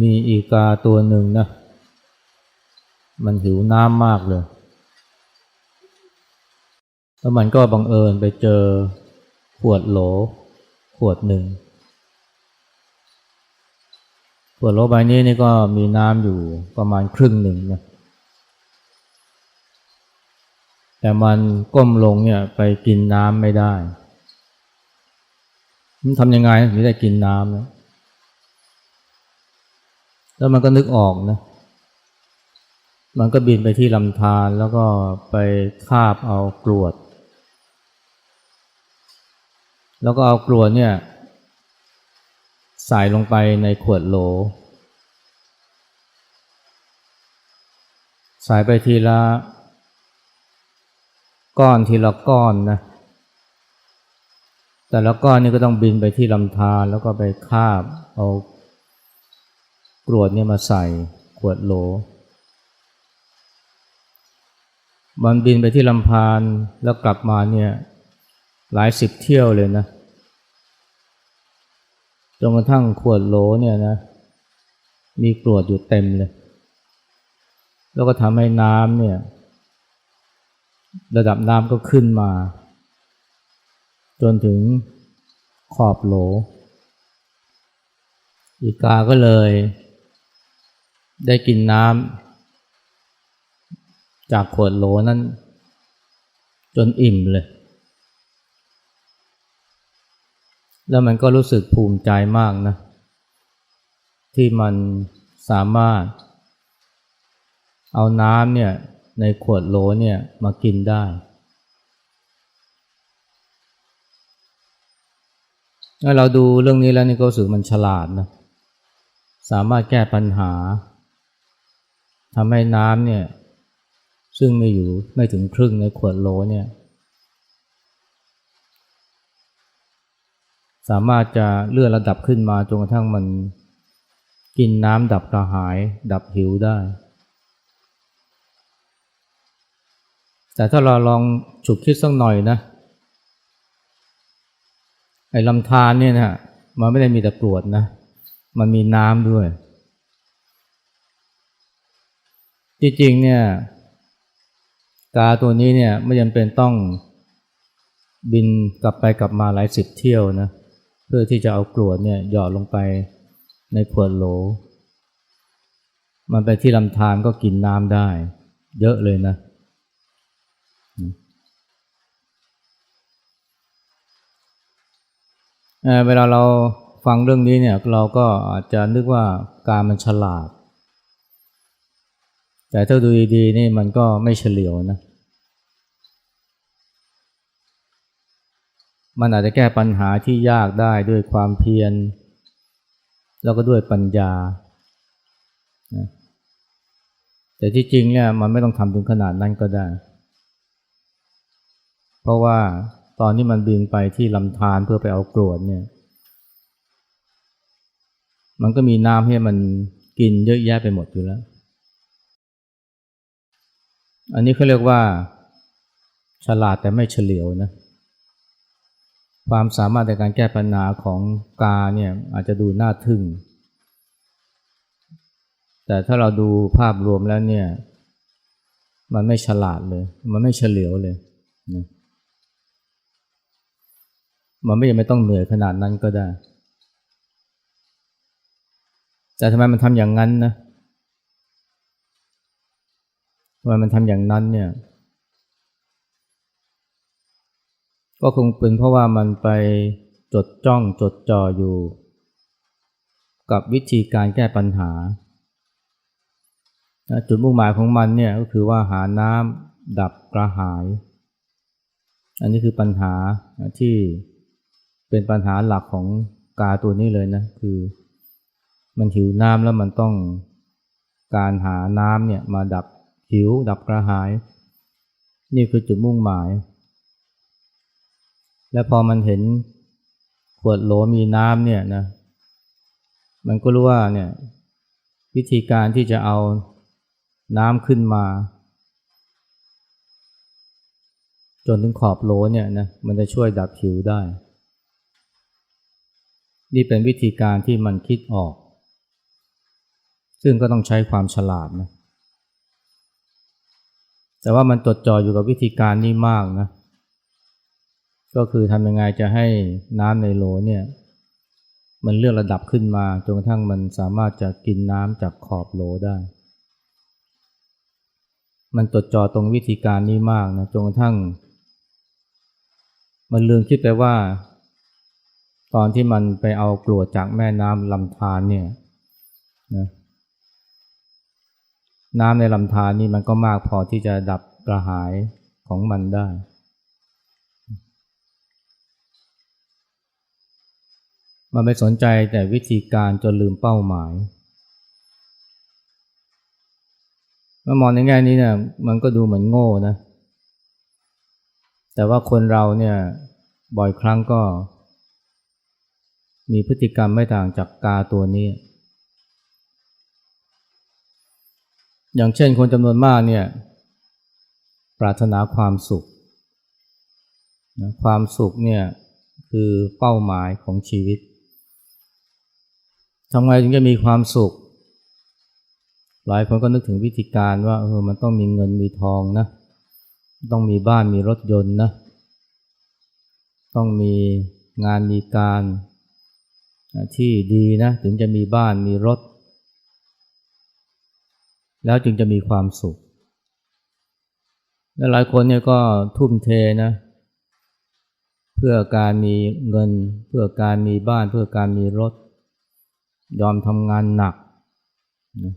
มีอีกาตัวหนึ่งนะ มันหิวน้ำมากเลย แล้วมันก็บังเอิญไปเจอขวดโหล ขวดหนึ่ง ขวดโหลใบนี้นี่ก็มีน้ำอยู่ประมาณครึ่งหนึ่งนะ แต่มันก้มลงเนี่ยไปกินน้ำไม่ได้ มันทำยังไงถึงได้กินน้ำนะ แล้วมันก็นึกออกนะ มันก็บินไปที่ลำธารแล้วก็ไปคาบเอากรวด แล้วก็เอากรวดเนี่ยใส่ลงไปในขวดโหล ใส่ไปทีละ ก้อนทีละก้อนนะ แต่ละก้อนนี่ก็ต้องบินไปที่ลำธารแล้วก็ไปคาบเอา กรวดเนี่ยมาใส่ขวดโหล มันบินไปที่ลำพานแล้วกลับมาเนี่ยหลายสิบเที่ยวเลยนะจนกระทั่งขวดโหลเนี่ยนะมีกรวดอยู่เต็มเลย แล้วก็ทำให้น้ำเนี่ย ระดับน้ำก็ขึ้นมา จนถึงขอบโหล อีกาก็เลย ได้กินน้ำจากขวดโหลนั้น จนอิ่มเลย แล้วมันก็รู้สึกภูมิใจมากนะ ที่มันสามารถ เอาน้ำเนี่ยในขวดโหลเนี่ยมากินได้ถ้าเราดูเรื่องนี้แล้วนี่ก็รู้สึกมันฉลาดนะ สามารถแก้ปัญหา ทำให้น้ำเนี่ย ซึ่งไม่อยู่ไม่ถึงครึ่งในขวดโหลเนี่ย สามารถจะเลื่อนระดับขึ้นมาจนกระทั่งมันกินน้ำดับกระหาย ดับหิวได้ แต่ถ้าเราลองฉุกคิดสักหน่อยนะไอ้ลำธารเนี่ยนะมันไม่ได้มีแต่กรวดนะ มันมีน้ำด้วย จริงๆเนี่ยกาตัวนี้เนี่ยไม่จำเป็นต้องบินกลับไปกลับมาหลายสิบเที่ยวนะเพื่อที่จะเอากรวดเนี่ยหยอดลงไปในขวดโหล มันไปที่ลำธารก็กินน้ำได้ เยอะเลยนะ เวลาเราฟังเรื่องนี้เนี่ยเราก็อาจจะนึกว่าการมันฉลาด แต่ถ้าดูดีๆนี่มันก็ไม่เฉลียวนะ มันอาจจะแก้ปัญหาที่ยากได้ด้วยความเพียร แล้วก็ด้วยปัญญา แต่ที่จริงเนี่ยมันไม่ต้องทำถึงขนาดนั้นก็ได้ เพราะว่าตอนที่มันบินไปที่ลำธารเพื่อไปเอากรวดเนี่ย มันก็มีน้ำให้มันกินเยอะแยะไปหมดอยู่แล้ว อันนี้เขาเรียกว่า ฉลาดแต่ไม่เฉลียวนะ ความสามารถในการแก้ปัญหาของกาเนี่ยอาจจะดูน่าทึ่ง แต่ถ้าเราดูภาพรวมแล้วเนี่ย มันไม่ฉลาดเลย มันไม่เฉลียวเลยนะมันไม่ยังไม่ต้องเหนื่อยขนาดนั้นก็ได้ แต่ทำไมมันทำอย่างนั้นนะทำไมมันทำอย่างนั้นเนี่ย ก็คงเป็นเพราะว่ามันไปจดจ้องจดจ่ออยู่ กับวิธีการแก้ปัญหา จุดมุ่งหมายของมันเนี่ยก็คือว่าหาน้ำดับกระหาย อันนี้คือปัญหาที่เป็นปัญหาหลักของกาตัวนี้เลยนะ คือมันหิวน้ำแล้วมันต้องการหาน้ำเนี่ยมาดับ หิว ดับกระหาย นี่คือจุดมุ่งหมาย และพอมันเห็นขวดโหลมีน้ำเนี่ยนะ มันก็รู้ว่าเนี่ยวิธีการที่จะเอาน้ำขึ้นมา จนถึงขอบโหลเนี่ยนะมันจะช่วยดับหิวได้ นี่เป็นวิธีการที่มันคิดออก ซึ่งก็ต้องใช้ความฉลาดนะ แต่ว่ามันจดจ่ออยู่กับวิธีการนี้มากนะ ก็คือทำยังไงจะให้น้ำในโหลเนี่ย มันเลื่อนระดับขึ้นมาจนกระทั่งมันสามารถจะกินน้ำจากขอบโหลได้ มันจดจ่อตรงวิธีการนี้มากนะจนกระทั่ง มันลืมคิดไปว่า ตอนที่มันไปเอากรวดจากแม่น้ำลำธารเนี่ยนะ น้ำในลำธารนี่มันก็มากพอที่จะดับกระหายของมันได้ มันไม่สนใจแต่วิธีการจนลืมเป้าหมายเมื่อมองในแง่นี้เนี่ยมันก็ดูเหมือนโง่นะ แต่ว่าคนเราเนี่ยบ่อยครั้งก็ มีพฤติกรรมไม่ต่างจากกาตัวนี้ อย่างเช่นคนจำนวนมากเนี่ยปรารถนาความสุขนะความสุขเนี่ยคือเป้าหมายของชีวิตทำไงถึงจะมีความสุข หลายคนก็นึกถึงวิธีการว่าเออมันต้องมีเงินมีทองนะต้องมีบ้านมีรถยนต์นะต้องมีงานมีการที่ดีนะถึงจะมีบ้านมีรถ แล้วจึงจะมีความสุข และหลายคนเนี่ยก็ทุ่มเทนะ เพื่อการมีเงิน เพื่อการมีบ้าน เพื่อการมีรถ ยอมทำงานหนักนะ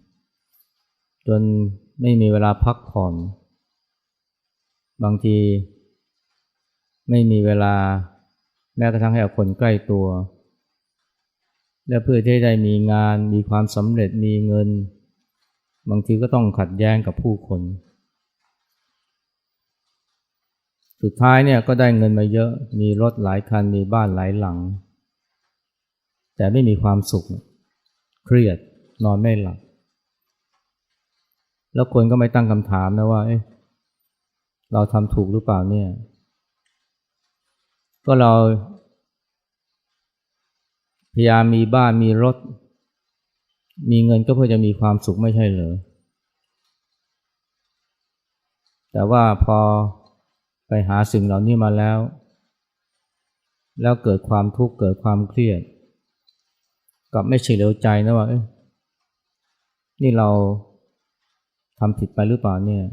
จนไม่มีเวลาพักผ่อน บางที ไม่มีเวลาแม้กระทั่งให้กับคนใกล้ตัว และเพื่อที่ได้มีงานมีความสำเร็จมีเงิน บางทีก็ต้องขัดแย้งกับผู้คน สุดท้ายเนี่ยก็ได้เงินมาเยอะ มีรถหลายคัน มีบ้านหลายหลัง แต่ไม่มีความสุข เครียด นอนไม่หลับ แล้วคนก็ไม่ตั้งคำถามนะว่าเอ๊ะเราทำถูกหรือเปล่าเนี่ย ก็เราพยายามมีบ้านมีรถ มีเงินก็เพื่อจะมีความสุขไม่ใช่เหรอ แต่ว่าพอไปหาสิ่งเหล่านี้มาแล้ว แล้วเกิดความทุกข์เกิดความเครียดกับไม่เฉลียวใจนะว่านี่เราทำผิดไปหรือเปล่าเนี่ย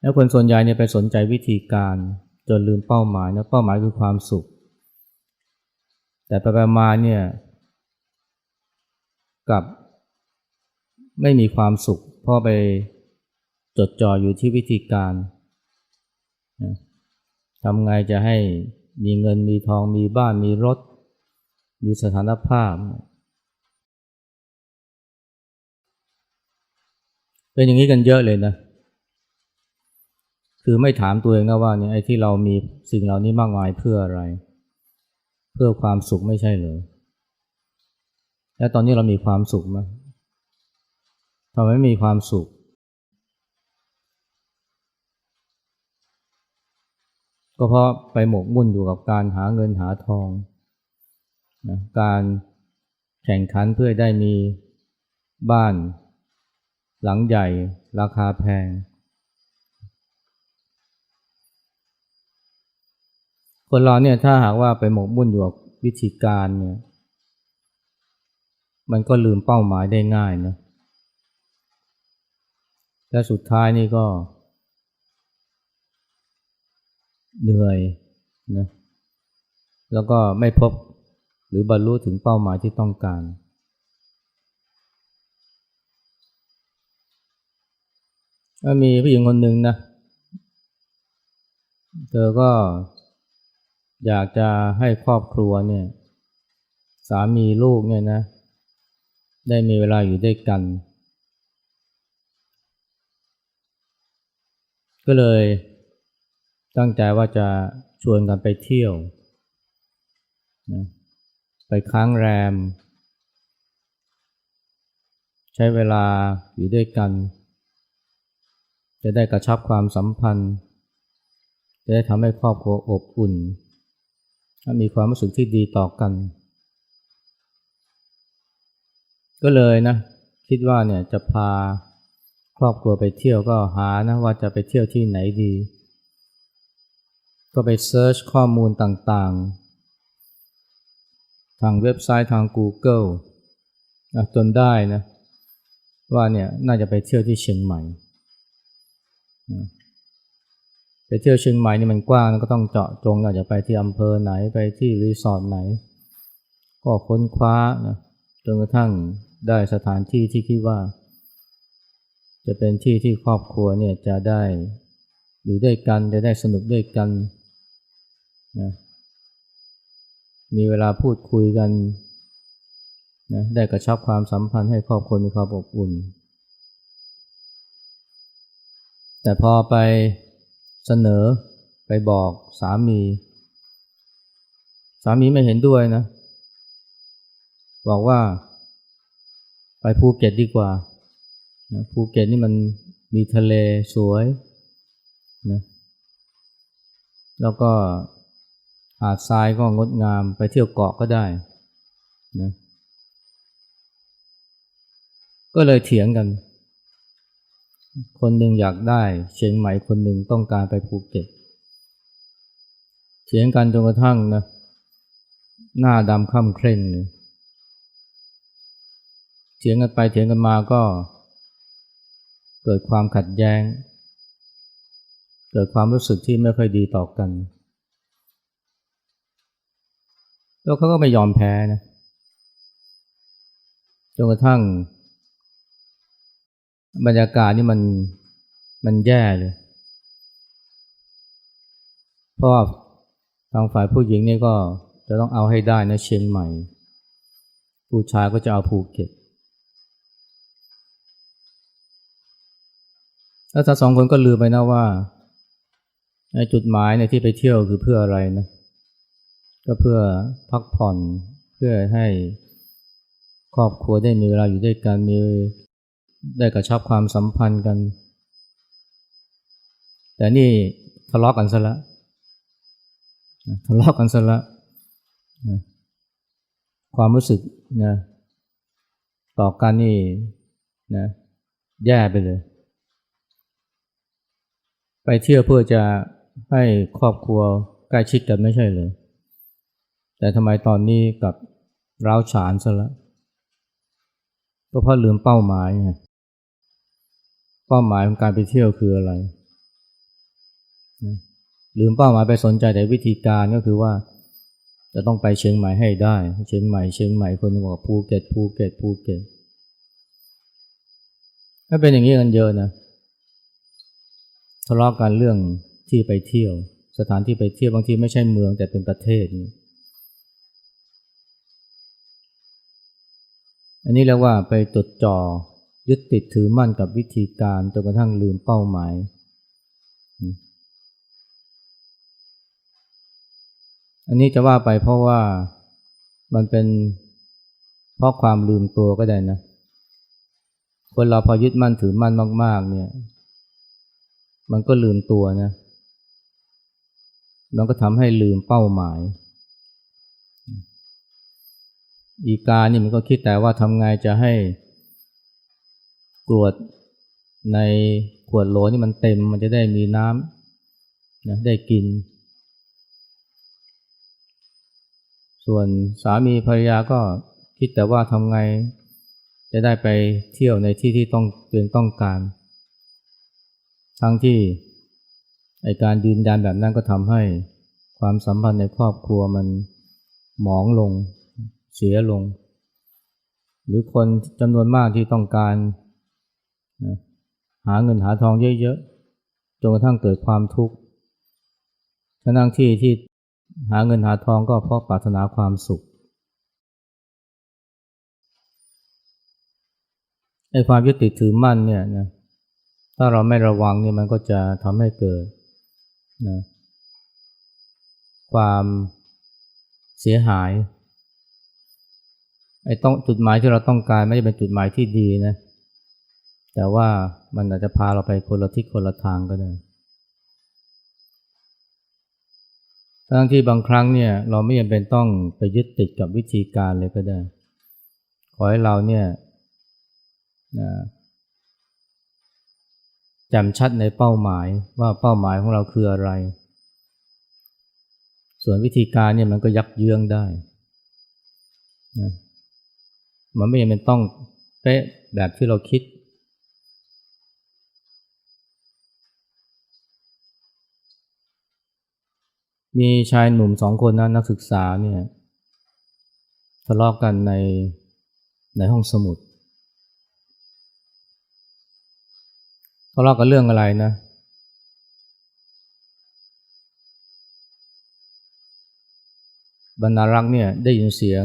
แล้วคนส่วนใหญ่เนี่ยไปสนใจวิธีการจนลืมเป้าหมายนะเป้าหมายคือความสุข แต่ไปมาเนี่ย กับไม่มีความสุขเพราะไปจดจ่ออยู่ที่วิธีการทำไงจะให้มีเงินมีทองมีบ้านมีรถ มีสถานภาพ เป็นอย่างนี้กันเยอะเลยนะ คือไม่ถามตัวเองนะว่าเนี่ยไอ้ที่เรามีสิ่งเหล่านี้มากมายเพื่ออะไร เพื่อความสุขไม่ใช่เหรอ แล้วตอนนี้เรามีความสุขไหมทำไมไม่มีความสุข ก็เพราะไปหมกมุ่นอยู่กับการหาเงินหาทองนะการแข่งขันเพื่อได้มีบ้าน หลังใหญ่ ราคาแพง คนเราเนี่ยถ้าหากว่าไปหมกมุ่นอยู่กับวิธีการเนี่ย มันก็ลืมเป้าหมายได้ง่ายนะ และสุดท้ายนี่ก็ เหนื่อยนะ แล้วก็ไม่พบหรือบรรลุถึงเป้าหมายที่ต้องการ มีผู้หญิงคนหนึ่งนะ เธอก็อยากจะให้ครอบครัวเนี่ย สามีลูกเนี่ยนะ ได้มีเวลาอยู่ด้วยกัน ก็เลยตั้งใจว่าจะชวนกันไปเที่ยวนะไปค้างแรม ใช้เวลาอยู่ด้วยกัน จะได้กระชับความสัมพันธ์ จะได้ทำให้ครอบครัวอบอุ่น มีความรู้สึกที่ดีต่อกัน ก็เลยนะคิดว่าเนี่ยจะพาครอบครัวไปเที่ยวก็หานะว่าจะไปเที่ยวที่ไหนดี ก็ไปเซิร์ชข้อมูลต่างๆ ทางเว็บไซต์ทาง Google จนได้นะว่าเนี่ยน่าจะไปเที่ยวที่เชียงใหม่ไปเที่ยวเชียงใหม่นี่มันกว้างก็ต้องเจาะจงอากจะไปที่อำเภอไหนไปที่รีสอร์ทไหน ก็ค้นคว้านะจนกระทั่ง ได้สถานที่ที่คิดว่า จะเป็นที่ที่ครอบครัวเนี่ยจะได้อยู่ด้วยกันจะได้สนุกด้วยกันนะมีเวลาพูดคุยกันนะได้กระชับความสัมพันธ์ให้ครอบครัวมีความอบอุ่น แต่พอไปเสนอไปบอกสามี สามีไม่เห็นด้วยนะ บอกว่า ไปภูเก็ตดีกว่าภูเก็ตนี่มันมีทะเลสวยนะแล้วก็หาดทรายก็งดงามไปเที่ยวเกาะก็ได้นะก็เลยเถียงกัน คนหนึ่งอยากได้เชียงใหม่คนหนึ่งต้องการไปภูเก็ต เถียงกันจนกระทั่งนะหน้าดำค่ำเคร่งเลย ถียงกันไปเถียงกันมาก็เกิดความขัดแย้ง เกิดความรู้สึกที่ไม่ค่อยดีต่อกัน แล้วเขาก็ไม่ยอมแพ้นะจนกระทั่ง บรรยากาศนี่มันมันแย่เลย เพราะทางฝ่ายผู้หญิงนี่ก็จะต้องเอาให้ได้นะเชียงใหม่ ผู้ชายก็จะเอาภูเก็ต แล้วถ้าสองคนก็ลืมไปนะว่าจุดหมายในที่ไปเที่ยวคือเพื่ออะไรนะก็เพื่อพักผ่อนเพื่อให้ครอบครัวได้มีเวลาอยู่ด้วยกันมีได้กระชับความสัมพันธ์กัน แต่นี่ทะเลาะกกันซะแล้วทะเลาะกกันซะแล้วความรู้สึกนะต่อกันนี่นะแย่ไปเลย ไปเที่ยวเพื่อจะให้ครอบครัวใกล้ชิดกันไม่ใช่เลยแต่ทำไมตอนนี้กับร้าวฉานซะแล้วก็เพราะลืมเป้าหมายไงเป้าหมายของการไปเที่ยวคืออะไร ลืมเป้าหมายไปสนใจแต่วิธีการก็คือว่า จะต้องไปเชียงใหม่ให้ได้ เชียงใหม่เชียงใหม่คนบอกภูเก็ตภูเก็ตภูเก็ตถ้าเป็นอย่างนี้กันเยอะนะ ทะเลาะกันเรื่องที่ไปเที่ยว สถานที่ไปเที่ยวบางทีไม่ใช่เมืองแต่เป็นประเทศนี่อันนี้เรียกว่าไปจดจ่อยึดติดถือมั่นกับวิธีการจนกระทั่งลืมเป้าหมาย อันนี้จะว่าไปเพราะว่ามันเป็นเพราะความลืมตัวก็ได้นะ คนเราพอยึดมั่นถือมั่นมาก ๆ เนี่ย มันก็ลืมตัวนะมันก็ทำให้ลืมเป้าหมาย อีกานี่มันก็คิดแต่ว่าทำไงจะให้กรวดในขวดโหลนี่มันเต็มมันจะได้มีน้ำนะได้กิน ส่วนสามีภรรยาก็คิดแต่ว่าทำไงจะได้ไปเที่ยวในที่ที่ต้องตัวเองต้องการ ทั้งที่ไอการยืนยันแบบนั้นก็ทำให้ความสัมพันธ์ในครอบครัวมันหมองลง เสียลง หรือคนจำนวนมากที่ต้องการหาเงินหาทองเยอะๆจนกระทั่งเกิดความทุกข์ทั้งที่ที่หาเงินหาทองก็เพราะปรารถนาความสุขไอ้ความยึดติดถือมั่นเนี่ยนะ ถ้าเราไม่ระวังเนี่ยมันก็จะทำให้เกิดนะความเสียหายไอ้ต้องจุดหมายที่เราต้องการไม่ได้เป็นจุดหมายที่ดีนะ แต่ว่ามันอาจจะพาเราไปคนละทิศคนละทางก็ได้ทั้งที่บางครั้งเนี่ยเราไม่จำเป็นต้องไปยึดติดกับวิธีการเลยก็ได้ ขอให้เราเนี่ยนะ จ่มชัดในเป้าหมายว่าเป้าหมายของเราคืออะไร ส่วนวิธีการเนี่ยมันก็ยักเยื้องได้นะมันไม่จำเป็นต้องเป๊ะแบบที่เราคิด มีชายหนุ่มสองคนนะนักศึกษาเนี่ยทะเลาะกกันในในห้องสมุด ทะเลาะกันเรื่องอะไรนะ บรรณารักษ์เนี่ยได้ยินเสียง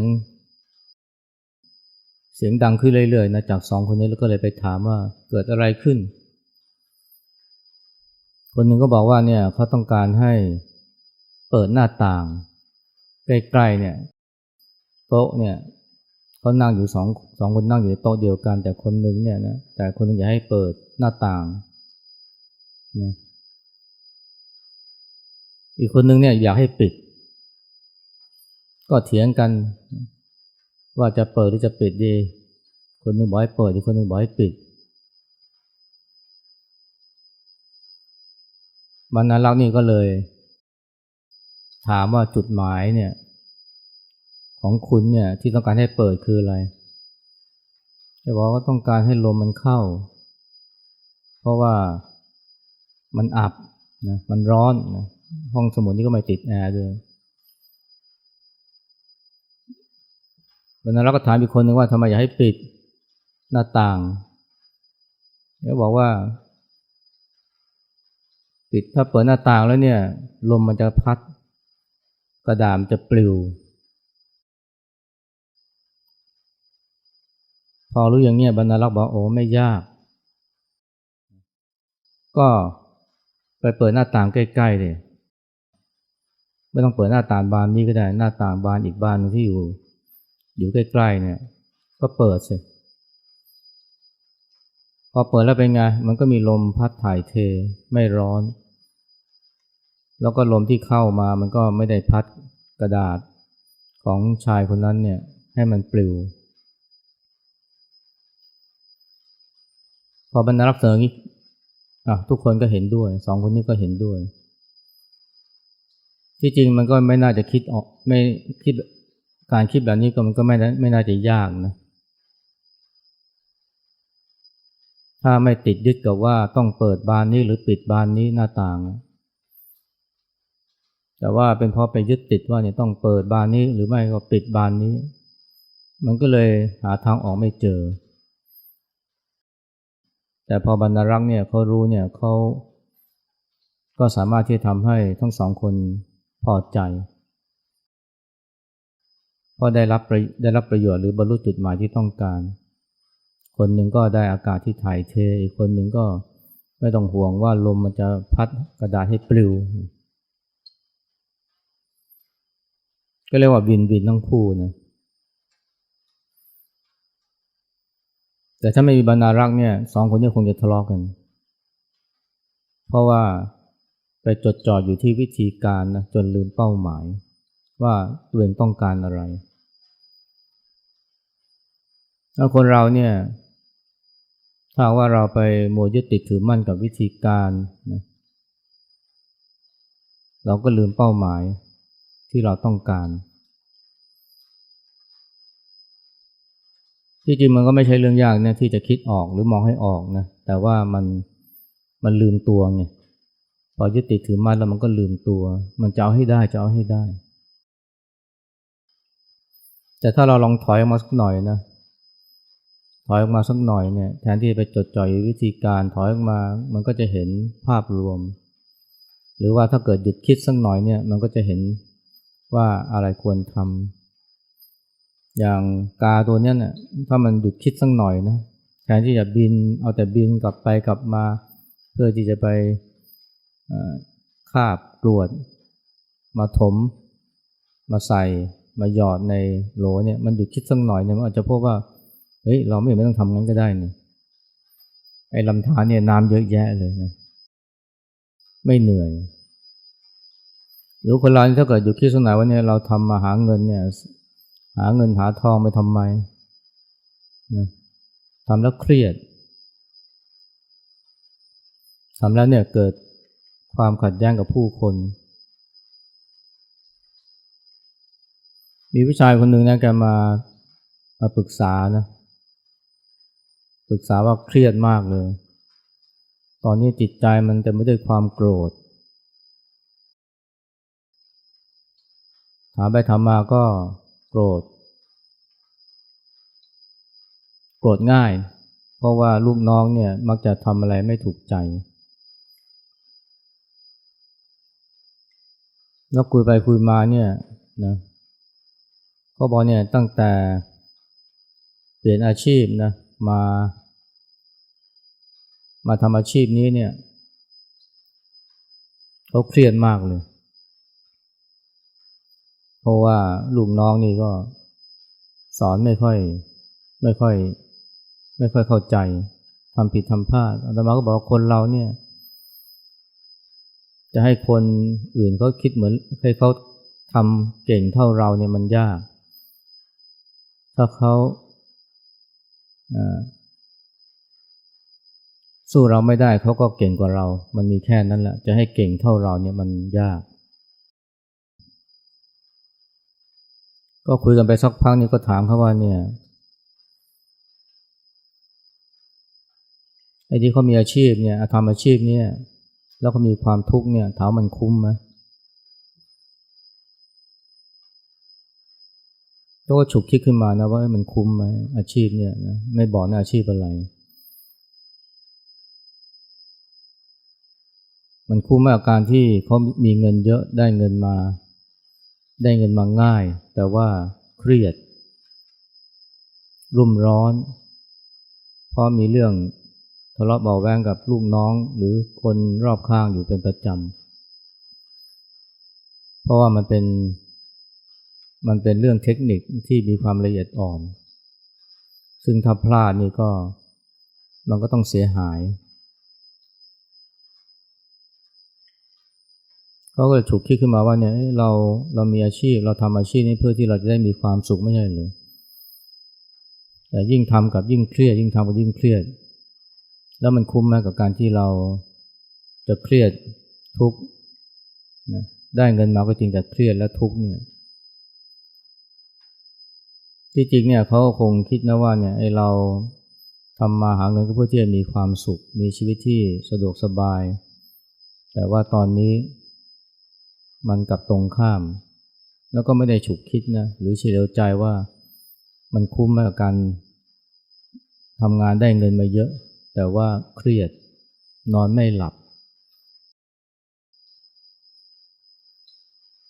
เสียงดังขึ้นเรื่อยๆนะจากสองคนนี้แล้วก็เลยไปถามว่าเกิดอะไรขึ้น คนหนึ่งก็บอกว่าเนี่ยเขาต้องการให้เปิดหน้าต่าง ใกล้ๆเนี่ยโต๊ะเนี่ยเขานั่งอยู่สองสองคนนั่งอยู่ในโต๊ะเดียวกัน แต่คนหนึ่งเนี่ยนะแต่คนหนึ่งอยากให้เปิด หน้าต่างนะอีกคนหนึ่งเนี่ยอยากให้ปิด ก็เถียงกัน ว่าจะเปิดหรือจะปิดดี คนหนึ่งบอกให้เปิดอีกคนหนึ่งบอกให้ปิดบรรณารักษ์นี่ก็เลย ถามว่าจุดหมายเนี่ย ของคุณเนี่ยที่ต้องการให้เปิดคืออะไรจะบอกว่าต้องการให้ลมมันเข้า เพราะว่ามันอับนะมันร้อนนะห้องสมุดนี่ก็ไม่ติดแอร์ด้วยบรรณารักษ์ก็ถามอีกคนหนึ่งว่าทำไมอยากให้ปิดหน้าต่างเขาบอกว่า ปิดถ้าเปิดหน้าต่างแล้วเนี่ย ลมมันจะพัด กระดามจะปลิว พอรู้อย่างเนี้ยบรรณารักษ์บอกโอ้ไม่ยาก ก็ไปเปิดหน้าต่างใกล้ๆเลยไม่ต้องเปิดหน้าต่างบานนี้ก็ได้หน้าต่างบานอีกบานนึงที่อยู่ อยู่ใกล้ๆเนี่ย ก็เปิดสิพอเปิดแล้วเป็นไง มันก็มีลมพัดถ่ายเทไม่ร้อน แล้วก็ลมที่เข้ามามันก็ไม่ได้พัดกระดาษของชายคนนั้นเนี่ยให้มันปลิว พอบรรณารักษ์เสนอนี้ ทุกคนก็เห็นด้วย สองคนนี้ก็เห็นด้วย ที่จริงมันก็ไม่น่าจะคิดออกไม่คิดการคิดแบบนี้ก็มันก็ไม่ไม่น่าจะยากนะถ้าไม่ติดยึดกับว่าต้องเปิดบานนี้หรือปิดบานนี้หน้าต่าง แต่ว่าเป็นเพราะไปยึดติดว่าเนี่ยต้องเปิดบานนี้หรือไม่ก็ปิดบานนี้ มันก็เลยหาทางออกไม่เจอ แต่พอบรรณรักษ์เนี่ยเขารู้เนี่ยเขาก็สามารถที่จะทำให้ทั้งสองคนพอใจเพราะได้รับได้รับประโยชน์หรือบรรลุจุดหมายที่ต้องการ คนหนึ่งก็ได้อากาศที่ถ่ายเท อีกคนหนึ่งก็ไม่ต้องห่วงว่าลมมันจะพัดกระดาษให้ปลิว ก็เรียกว่าวินวินทั้งคู่นะ แต่ถ้าไม่มีบรรณารักษ์เนี่ยสองคนนี้คงจะทะเลาะกกัน เพราะว่าไปจดจ่ออยู่ที่วิธีการนะจนลืมเป้าหมาย ว่าตัวเองต้องการอะไรแล้วคนเราเนี่ยถ้าว่าเราไปโมยึดติดถือมั่นกับวิธีการนะเราก็ลืมเป้าหมายที่เราต้องการ ที่จริงมันก็ไม่ใช่เรื่องยากนะที่จะคิดออกหรือมองให้ออกนะแต่ว่ามันมันลืมตัวไงพอยึดติดถือมั่นแล้วมันก็ลืมตัว มันจะเอาให้ได้จะเอาให้ได้ แต่ถ้าเราลองถอยออกมาสักหน่อยนะถอยออกมาสักหน่อยเนี่ยแทนที่จะไปจดจ่อยวิธีการถอยออกมา มันก็จะเห็นภาพรวม หรือว่าถ้าเกิดหยุดคิดสักหน่อยเนี่ยมันก็จะเห็นว่าอะไรควรทำ อย่างกาตัวเนี้ยเนี่ยถ้ามันหยุดคิดสักหน่อยนะแทนที่จะบินเอาแต่บินกลับไปกลับมา เพื่อที่จะไปคาบกรวด มาถม มาใส่มาหยอดในโหลเนี่ยมันหยุดคิดสักหน่อยเนี่ยมันอาจจะพบว่าเฮ้ยเราไม่ไม่ต้องทำงั้นก็ได้นี่ไอ้ลำธารเนี่ยน้ำเยอะแยะเลยนะไม่เหนื่อยหรือคนเราถ้าเกิดหยุดคิดสักหน่อยว่าเนี่ยเราทำมาหาเงินเนี่ย หาเงินหาทองไปทำไมนะทำแล้วเครียดทำแล้วเนี่ยเกิดความขัดแย้งกับผู้คน มีผู้ชายคนหนึ่งนะแกมามาปรึกษานะ ปรึกษาว่าเครียดมากเลย ตอนนี้จิตใจมันเต็มไปด้วยความโกรธ ถามไปถามมาก็ โกรธ โกรธง่าย เพราะว่าลูกน้องเนี่ยมักจะทำอะไรไม่ถูกใจ แล้วคุยไปคุยมาเนี่ยนะก็บอกเนี่ยตั้งแต่เปลี่ยนอาชีพนะมา มาทำอาชีพนี้เนี่ยเขาเครียดมากเลย เพราะว่าลูกน้องนี่ก็สอนไม่ค่อย ไม่ค่อย ไม่ค่อยเข้าใจทำผิดทำพลาดอาตมาก็บอกคนเราเนี่ย จะให้คนอื่นเขาคิดเหมือนให้เขาทำเก่งเท่าเราเนี่ยมันยาก ถ้าเขาสู้เราไม่ได้เขาก็เก่งกว่าเรา มันมีแค่นั้นแหละ จะให้เก่งเท่าเราเนี่ยมันยาก ก็คุยกันไปสักพักนี่ก็ถามเขาว่าเนี่ยไอ้ที่เขามีอาชีพเนี่ยทำอาชีพเนี่ยแล้วก็มีความทุกข์เนี่ยถามมันคุ้มไหมก็ฉุกคิดขึ้นมานะว่ามันคุ้มไหมอาชีพเนี่ยนะไม่บอกนะอาชีพอะไร มันคุ้มไหมกับการที่เขามีเงินเยอะได้เงินมา ได้เงินมาง่าย แต่ว่าเครียด รุ่มร้อน เพราะมีเรื่องทะเลาะเบาแวงกับลูกน้องหรือคนรอบข้างอยู่เป็นประจำ เพราะว่ามันเป็น มันเป็นเรื่องเทคนิคที่มีความละเอียดอ่อน ซึ่งถ้าพลาดนี่ก็มันก็ต้องเสียหาย เขาก็เลยฉุกคิดขึ้นมาว่าเนี่ยเราเรามีอาชีพเราทำอาชีพนี้เพื่อที่เราจะได้มีความสุขไม่ใช่หรือแต่ยิ่งทำกับยิ่งเครียด ยิ่งทำกับยิ่งเครียด แล้วมันคุ้มไหมกับการที่เราจะเครียดทุกนะได้เงินมาก็จริงแต่เครียดและทุกเนี่ยที่จริงเนี่ยเขาคงคิดนะว่าเนี่ยไอเราทำมาหาเงินก็เพื่อที่จะมีความสุข มีชีวิตที่สะดวกสบาย แต่ว่าตอนนี้ มันกลับตรงข้าม แล้วก็ไม่ได้ฉุกคิดนะหรือเฉลียวใจว่ามันคุ้มไหมกับการทำงานได้เงินมาเยอะ แต่ว่าเครียดนอนไม่หลับ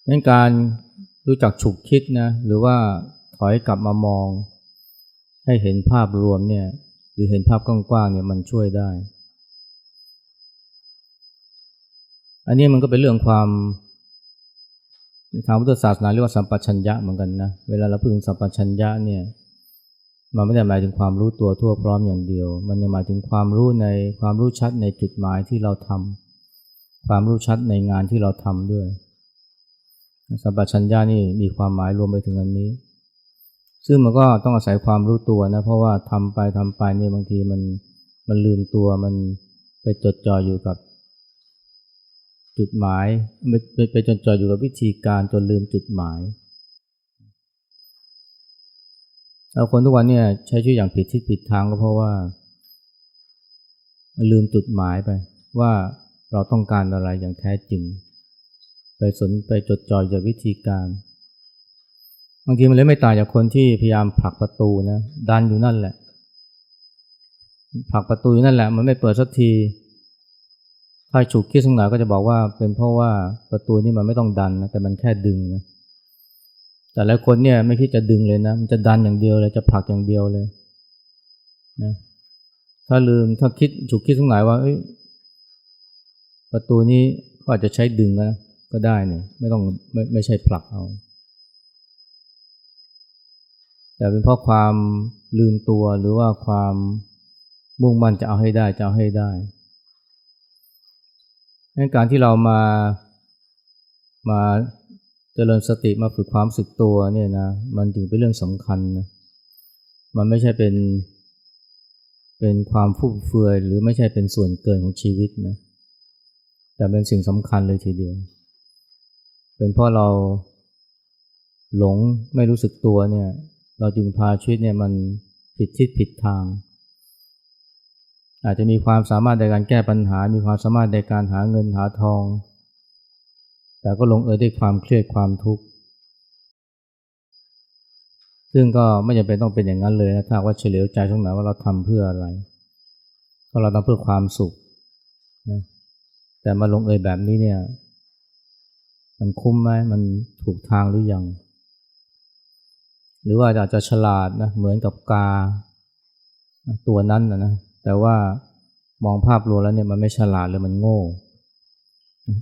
ดังการรู้จักฉุกคิดนะหรือว่าถอยกลับมามอง ให้เห็นภาพรวมเนี่ยหรือเห็นภาพกว้างๆเนี่ยมันช่วยได้ อันนี้มันก็เป็นเรื่องความ ทางพุทธศาสนาเรียกว่าสัมปชัญญะเหมือนกันนะ เวลาเราพูดถึงสัมปชัญญะเนี่ยมันไม่ได้หมายถึงความรู้ตัวทั่วพร้อมอย่างเดียว มันยังหมายถึงความรู้ในความรู้ชัดในจุดหมายที่เราทำความรู้ชัดในงานที่เราทำด้วย สัมปชัญญะนี่มีความหมายรวมไปถึงอันนี้ ซึ่งมันก็ต้องอาศัยความรู้ตัวนะ เพราะว่าทำไปทำไปเนี่ยบางทีมันมันลืมตัวมันไปจดจ่ออยู่กับ จุดหมายไปไปจดจ่ออยู่กับวิธีการจนลืมจุดหมายเอาคนทุกวันเนี่ยใช้ชีวิตอย่างผิดทิศผิดทางก็เพราะว่าลืมจุดหมายไป ว่าเราต้องการอะไรอย่างแท้จริง ไปสนไปจดจ่ออยู่กับวิธีการ บางทีมันเลยไม่ต่างจากคนที่พยายามผลักประตูนะดันอยู่นั่นแหละผลักประตูอยู่นั่นแหละ มันไม่เปิดสักที ถ้าฉุกคิดสักหน่อยก็จะบอกว่าเป็นเพราะว่าประตูนี่มันไม่ต้องดันนะแต่มันแค่ดึงนะแต่หลายคนเนี่ยไม่คิดจะดึงเลยนะมันจะดันอย่างเดียวเลยจะผลักอย่างเดียวเลยนะถ้าลืมถ้าคิดฉุกคิดสักหน่อยว่าประตูนี้ก็อาจจะใช้ดึงนะก็ได้เนี่ยไม่ต้องไม่ไม่ใช่ผลักเอา แต่เป็นเพราะความลืมตัวหรือว่าความมุ่งมั่นจะเอาให้ได้จะเอาให้ได้ การที่เรามามาเจริญสติมาฝึกความสึกตัวเนี่ยนะมันถึงเป็นเรื่องสำคัญนะมันไม่ใช่เป็นเป็นความฟุ่มเฟือยหรือไม่ใช่เป็นส่วนเกินของชีวิตนะแต่เป็นสิ่งสำคัญเลยทีเดียว เป็นเพราะเราหลงไม่รู้สึกตัวเนี่ย เราจึงพาชีวิตเนี่ยมันผิดทิศผิดทาง อาจจะมีความสามารถในการแก้ปัญหา มีความสามารถในการหาเงินหาทอง แต่ก็ลงเอยด้วยความเครียดความทุกข์ ซึ่งก็ไม่จำเป็นต้องเป็นอย่างนั้นเลยนะถ้าว่าเฉลียวใจตรงไหนว่าเราทำเพื่ออะไร ก็เราทำเพื่อความสุขนะแต่มาลงเอยแบบนี้เนี่ย มันคุ้มไหมมันถูกทางหรือยัง หรือว่าอาจจะฉลาดนะเหมือนกับกาตัวนั้นนะนะ แต่ว่ามองภาพรวมแล้วเนี่ยมันไม่ฉลาดเลยมันโง่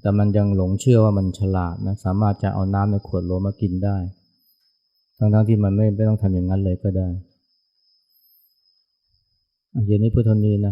แต่มันยังหลงเชื่อว่ามันฉลาดนะสามารถจะเอาน้ำในขวดโหลมากินได้ ทั้งๆที่มันไม่ไม่ต้องทำอย่างนั้นเลยก็ได้เย็นนี้พุทธนีนะ